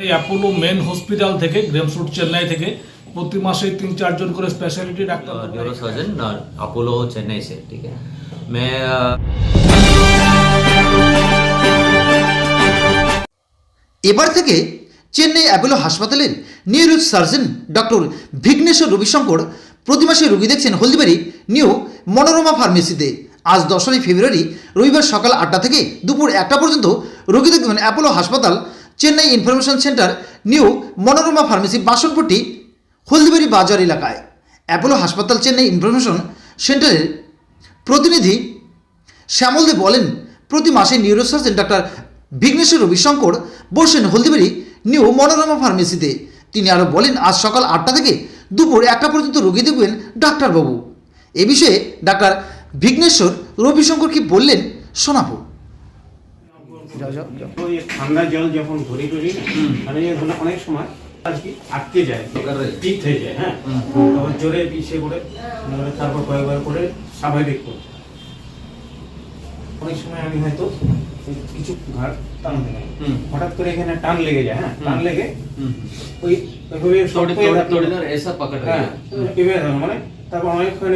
এই Apollo main hospital থেকে গ্রেমসুট চেন্নাই থেকে প্রতি মাসে তিন চারজন করে speciality doctor neurosurgeon Apollo Chennai से ठीक है मैं अ, এবার থেকে চেন্নাই অ্যাপোলো হাসপাতালের neurosurgeon doctor Vigneshwar Ravishankar প্রতি মাসে রোগী দেখছেন হলদিবাড়ি নিউ মনোরমা ফার্মেসিতে আজ দশই ফেব্রুয়ারি রবিবার সকাল আটটা থেকে দুপুর একটা পর্যন্ত রোগী দেখবেন অ্যাপোলো হাসপাতাল Chennai information centre new Manorama pharmacy Basanpatti, Haldibari বাজার এলাকায়। অ্যাপোলো হাসপাতাল চেন্নাই ইনফরমেশন সেন্টারের প্রতিনিধি শ্যামল দে বলেন, প্রতি মাসে নিউরোসার্জন ডাক্তার বিঘ্নেশ্বর রবিশঙ্কর বসেন হলদিবাড়ি নিউ মনোরমা ফার্মেসিতে। তিনি আরও বলেন, আজ সকাল আটটা থেকে দুপুর একটা পর্যন্ত রোগী দেখবেন ডাক্তারবাবু। এ বিষয়ে ডাক্তার বিঘ্নেশ্বর রবিশঙ্কর কি বললেন শোনাবো। ঠান্ডা জল যখন ধরি ধরি অনেক সময় আটকে যায় যায়। হ্যাঁ? জোরে করে তারপর কয়েকবার করে স্বাভাবিক অনেক সময় আমি হয়তো কিছু ঘাট হঠাৎ করে এখানে টান লেগে যায় হ্যাঁ? টান লেগে ওই হ্যাঁ, মানে তারপর অনেকক্ষণ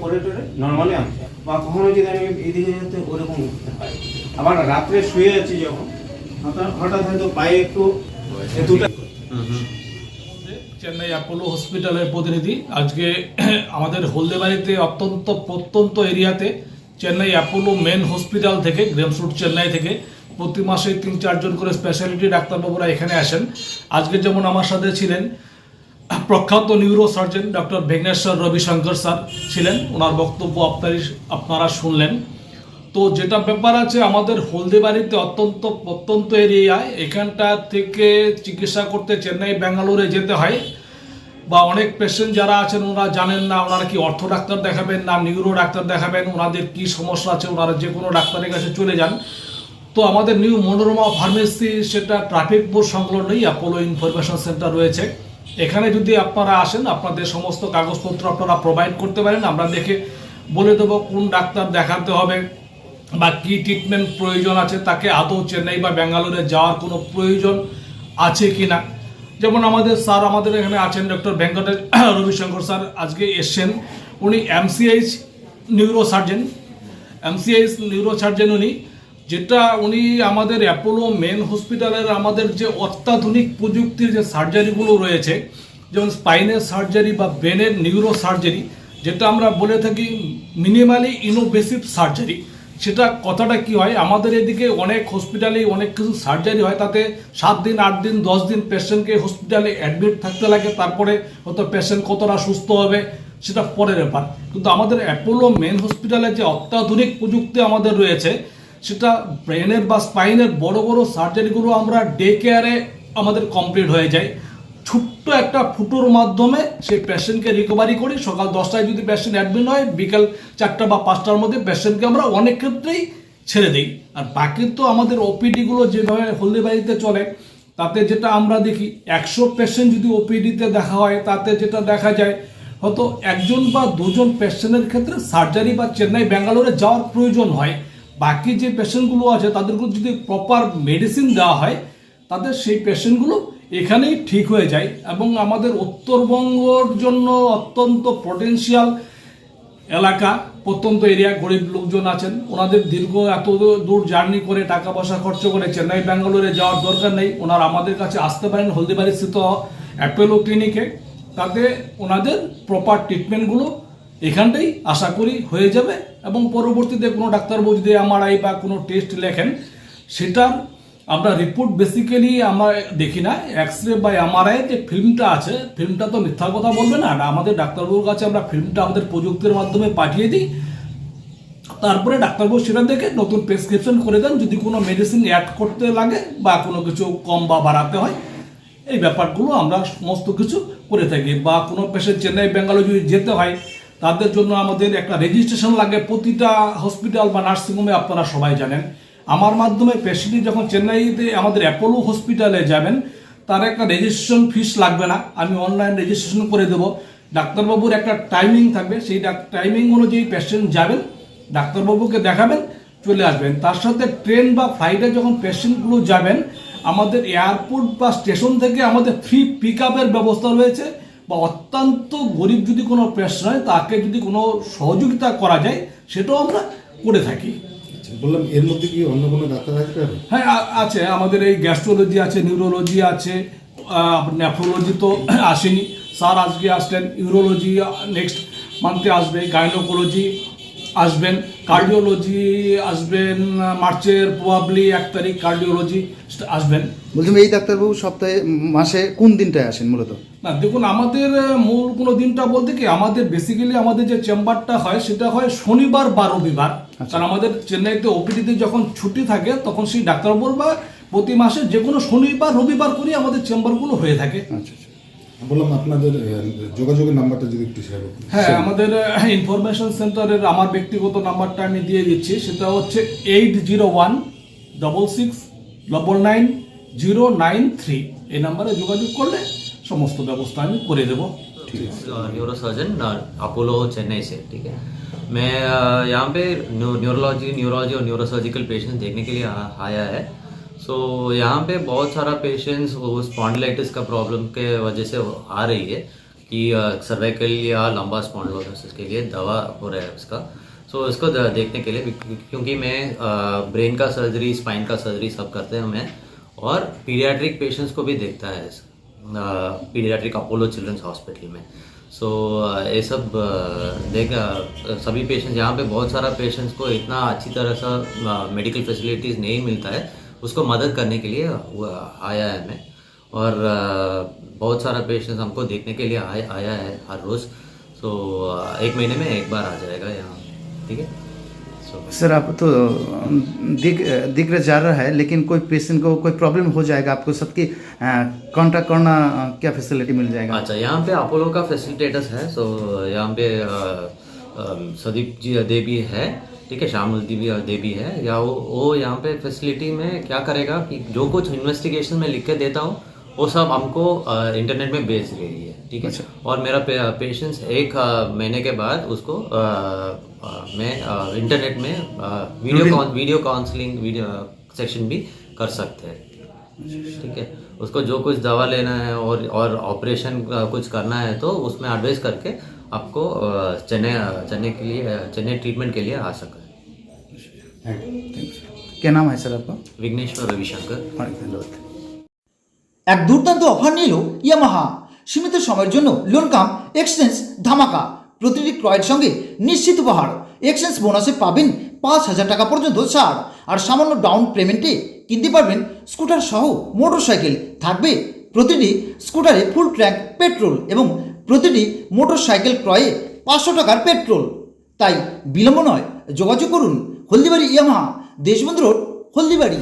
করে টরে নর্মালি আনছে বা কখনো যদি আমি এদিকে যেতে ওরকম উঠতে হয়। আবার রাত্রে শুয়ে আছি যখন, হঠাৎ হয়তো পায়ে একটু দুটা চেন্নাই অ্যাপোলো হসপিটালের প্রতিনিধি। আজকে আমাদের হলদেবাড়িতে অত্যন্ত প্রত্যন্ত এরিয়াতে চেন্নাই অ্যাপোলো মেন হসপিটাল থেকে গ্রেমসুট চেন্নাই থেকে প্রতি মাসে তিন চারজন করে স্পেশালিটি ডাক্তারবাবুরা এখানে আসেন। আজকে যেমন আমার সাথে ছিলেন প্রখ্যাত neuro surgeon doctor Vigneshwar Ravishankar sir ছিলেন। ওনার বক্তব্য আপনারই আপনারা শুনলেন। তো যেটা ব্যাপার আছে, আমাদের হলদিবাড়িতে অত্যন্ত প্রত্যন্ত এরিয়ায় এখানটা থেকে চিকিৎসা করতে চেন্নাই, ব্যাঙ্গালোরে যেতে হয়। বা অনেক পেশেন্ট যারা আছেন, ওনারা জানেন না, ওনারা কি অর্থ ডাক্তার দেখাবেন না নিউরো ডাক্তার দেখাবেন, ওনাদের কি সমস্যা আছে, ওনারা যে কোনো ডাক্তারের কাছে চলে যান। তো আমাদের নিউ মনোরমা ফার্মেসি সেটা ট্রাফিক বোর্ড সংলগ্নই অ্যাপোলো ইনফরমেশন সেন্টার রয়েছে। এখানে যদি আপনারা আসেন, আপনাদের সমস্ত কাগজপত্র আপনারা প্রোভাইড করতে পারেন। আমরা দেখে বলে দেবো কোন ডাক্তার দেখাতে হবে। বা কি ট্রিটমেন্ট প্রয়োজন আছে তাকে আদৌ চেন্নাই বা ব্যাঙ্গালোরে যাওয়ার কোনো প্রয়োজন আছে কি না যেমন আমাদের স্যার আমাদের এখানে আছেন ডক্টর ভেঙ্কটেশ রবিশঙ্কর স্যার আজকে এসছেন। উনি MCH neuro surgeon MCH neuro surgeon উনি, যেটা উনি আমাদের অ্যাপোলো মেন হসপিটালের আমাদের যে অত্যাধুনিক প্রযুক্তির যে সার্জারিগুলো রয়েছে, যেমন স্পাইনের সার্জারি বা ব্রেনের নিউরো সার্জারি যেটা আমরা বলে থাকি মিনিমালি ইনোভেসিভ সার্জারি সেটা কথাটা কি হয়? আমাদের এদিকে অনেক হসপিটালে অনেক কিছু সার্জারি হয়, তাতে সাত দিন, আট দিন, দশ দিন পেশেন্টকে হসপিটালে অ্যাডমিট থাকতে লাগে, তারপরে হয়তো পেশেন্ট কতটা সুস্থ হবে সেটা পরের ব্যাপার। কিন্তু আমাদের অ্যাপোলো মেন হসপিটালে যে অত্যাধুনিক প্রযুক্তি আমাদের রয়েছে, সেটা ব্রেনের বা স্পাইনের বড় বড় সার্জারিগুলো আমরা ডে কেয়ারে আমাদের কমপ্লিট হয়ে যায়। ছোট্ট একটা ফুটোর মাধ্যমে সেই পেশেন্টকে রিকভারি করি। সকাল দশটায় যদি পেশেন্ট অ্যাডমিট হয়, বিকাল চারটা বা পাঁচটার মধ্যে পেশেন্টকে আমরা অনেক ক্ষেত্রেই ছেড়ে দিই। আর বাকি তো আমাদের ওপিডিগুলো যেভাবে হলদিবাড়িতে চলে, তাতে যেটা আমরা দেখি, একশো পেশেন্ট যদি ওপিডিতে দেখা হয়, তাতে যেটা দেখা যায়, হয়তো একজন বা দুজন পেশেন্টের ক্ষেত্রে সার্জারি বা চেন্নাই, ব্যাঙ্গালোরে যাওয়ার প্রয়োজন হয়। বাকি যে পেশেন্টগুলো আছে, তাদেরকে যদি প্রপার মেডিসিন দেওয়া হয়, তাদের সেই পেশেন্টগুলো এখানেই ঠিক হয়ে যায় এবং আমাদের উত্তরবঙ্গর জন্য অত্যন্ত পটেনশিয়াল এলাকা, প্রত্যন্ত এরিয়া, গরিব লোকজন আছেন। ওনাদের দীর্ঘ এত দূর জার্নি করে টাকা পয়সা খরচ করে চেন্নাই, ব্যাঙ্গালোরে যাওয়ার দরকার নেই। ওনারা আমাদের কাছে আসতে পারেন হলদিবাড়ি স্থিত অ্যাপেলো ক্লিনিকে তাতে ওনাদের প্রপার ট্রিটমেন্টগুলো এখানটাই আশা করি হয়ে যাবে এবং পরবর্তীতে কোনো ডাক্তারবাবু যদি এমআরআই বা কোনো টেস্ট লেখেন, সেটার আমরা রিপোর্ট বেসিক্যালি আমরা দেখি না এক্স রে বা এমআরআই যে ফিল্মটা আছে ফিল্মটা তো মিথ্যা কথা বলবে না আমাদের ডাক্তারবাবুর কাছে আমরা ফিল্মটা আমাদের প্রযুক্তির মাধ্যমে পাঠিয়ে দিই। তারপরে ডাক্তারবাবু সেটা দেখে নতুন প্রেসক্রিপশন করে দেন, যদি কোনো মেডিসিন অ্যাড করতে লাগে বা কোনো কিছু কম বা বাড়াতে হয়, এই ব্যাপারগুলো আমরা সমস্ত কিছু করে থাকি। বা কোনো পেশেন্ট চেন্নাই ব্যাঙ্গালোর যদি যেতে হয়, তাদের জন্য আমাদের একটা রেজিস্ট্রেশন লাগে প্রতিটা হসপিটাল বা নার্সিংহোমে আপনারা সবাই জানেন। আমার মাধ্যমে পেশেন্টই যখন চেন্নাইতে আমাদের অ্যাপোলো হসপিটালে যাবেন, তার একটা রেজিস্ট্রেশন ফিস লাগবে না। আমি অনলাইন রেজিস্ট্রেশন করে দেবো। ডাক্তারবাবুর একটা টাইমিং থাকবে। সেই টাইমিং অনুযায়ী পেশেন্ট যাবেন, ডাক্তারবাবুকে দেখাবেন, চলে আসবেন। তার সাথে ট্রেন বা ফ্লাইটে যখন পেশেন্টগুলো যাবেন, আমাদের এয়ারপোর্ট বা স্টেশন থেকে আমাদের ফ্রি পিক ব্যবস্থা রয়েছে বা অত্যন্ত গরিব যদি কোনো পেশেন্ট হয়, তাকে যদি কোনো সহযোগিতা করা যায়, সেটাও আমরা করে থাকি। আচ্ছা, বললাম এর মধ্যে কি অন্য কোনো ডাক্তার আসবে হ্যাঁ আছে। আমাদের এই গ্যাস্ট্রোলজি আছে নিউরোলজি আছে নেফ্রোলজি তো আসেনি। স্যার আজকে আসলেন ইউরোলজি নেক্সট মান্থে আসবে গাইনোকোলজি আসবেন কার্ডিওলজি আসবেন মার্চের প্রবাবলি এক তারিখ কার্ডিওলজি আসবেন। বলছিলাম এই ডাক্তারবাবু সপ্তাহে মাসে কোন দিনটায় আসেন মূলত? না দেখুন আমাদের মূল কোনো দিনটা বলতে কি আমাদের বেসিক্যালি আমাদের যে চেম্বারটা হয় সেটা হয় শনিবার বা রবিবার কারণ আমাদের চেন্নাইতে ওপিডিতে যখন ছুটি থাকে তখন সেই ডাক্তারবাবুর বা প্রতি মাসে যে কোনো শনিবার রবিবার করে আমাদের চেম্বারগুলো হয়ে থাকে। আচ্ছা আচ্ছা। বললাম আপনাদের আহ, যোগাযোগের নাম্বারটা যদি একটু শেয়ার করতেন হ্যাঁ আমাদের ইনফরমেশন সেন্টারের আমার ব্যক্তিগত নাম্বারটা আমি দিয়ে দিচ্ছি সেটা হচ্ছে eight zero one double six double nine zero nine three এই নাম্বারে যোগাযোগ করলে সমস্ত ব্যবস্থা আমি করে দেবো न्यूरो सर्जन अपोलो चेन्नई से ठीक है मैं अ, यहाँ पे न्यूरोलॉजी न्यूरोलॉजी और न्यूरोसर्जिकल पेशेंट्स देखने के लिए आ- आया है सो so, यहाँ पे बहुत सारा पेशेंट्स स्पॉन्डिलाइटिस का प्रॉब्लम के वजह से आ रही है कि सर्वाइकल या लंबा स्पॉन्डिलोसिस के लिए दवा हो रहा है उसका। सो so, इसको देखने के लिए क्योंकि मैं ब्रेन का सर्जरी स्पाइन का सर्जरी सब करते हैं मैं और पीडियाट्रिक पेशेंट्स को भी देखता है पीडियाट्रिक अपोलो चिल्ड्रंस हॉस्पिटल में। सो so, ये सब देख सभी पेशेंट्स यहाँ पे बहुत सारा पेशेंट्स को इतना अच्छी तरह से मेडिकल फैसिलिटीज़ नहीं मिलता है। उसको मदद करने के लिए आया है मैं। और बहुत सारा पेशेंट्स हमको देखने के लिए आया आया है हर रोज़। सो एक महीने में एक बार आ जाएगा यहाँ ठीक है? सर आप तो दिख दिख रहा जा रहा है लेकिन कोई पेशेंट को कोई प्रॉब्लम हो जाएगा आपको सबकी कांटेक्ट करना क्या फैसिलिटी मिल जाएगा? अच्छा यहाँ पे अपोलो का फैसिलिटेटर्स है सो यहाँ पे सदीप जी देवी है। ठीक है श्यामल देवी देवी है। या वो वो यहाँ पे फैसिलिटी में क्या करेगा कि जो कुछ इन्वेस्टिगेशन में लिख के देता हूँ वो सब हमको इंटरनेट में भेज रही है ठीक है? और मेरा पे, पेशेंट्स एक महीने के बाद उसको अ, अ, मैं अ, इंटरनेट में वीडियो कॉन वीडियो काउंसलिंग वीडियो सेक्शन भी कर सकते हैं। ठीक है? उसको जो कुछ दवा लेना है और और ऑपरेशन कुछ करना है तो उसमें एडवाइस करके आपको अ, चेन्नई चेन्नई के लिए चेन्नई ट्रीटमेंट के लिए आ सका है क्या नाम है सर आपका विघ्नेश्वर रविशंकर অনেক ধন্যবাদ এক দুর্দান্ত অফার নিল ইয়ামাহা সীমিত সময়ের জন্য লোন কাম এক্সচেঞ্জ ধামাকা প্রতিটি ক্রয়ের সঙ্গে নিশ্চিত উপহার এক্সচেঞ্জ বোনাসে পাবেন পাঁচ হাজার টাকা পর্যন্ত ছাড় আর সামান্য ডাউন পেমেন্টে কিনতে পারবেন স্কুটার সহ মোটর সাইকেল থাকবে প্রতিটি স্কুটারে ফুল ট্র্যাঙ্ক পেট্রোল এবং প্রতিটি মোটর সাইকেল ক্রয়ে পাঁচশো টাকার পেট্রোল। তাই বিলম্ব নয়, যোগাযোগ করুন হলদিবাড়ি ইয়ামাহা, দেশবন্ধু রোড, হলদিবাড়ি।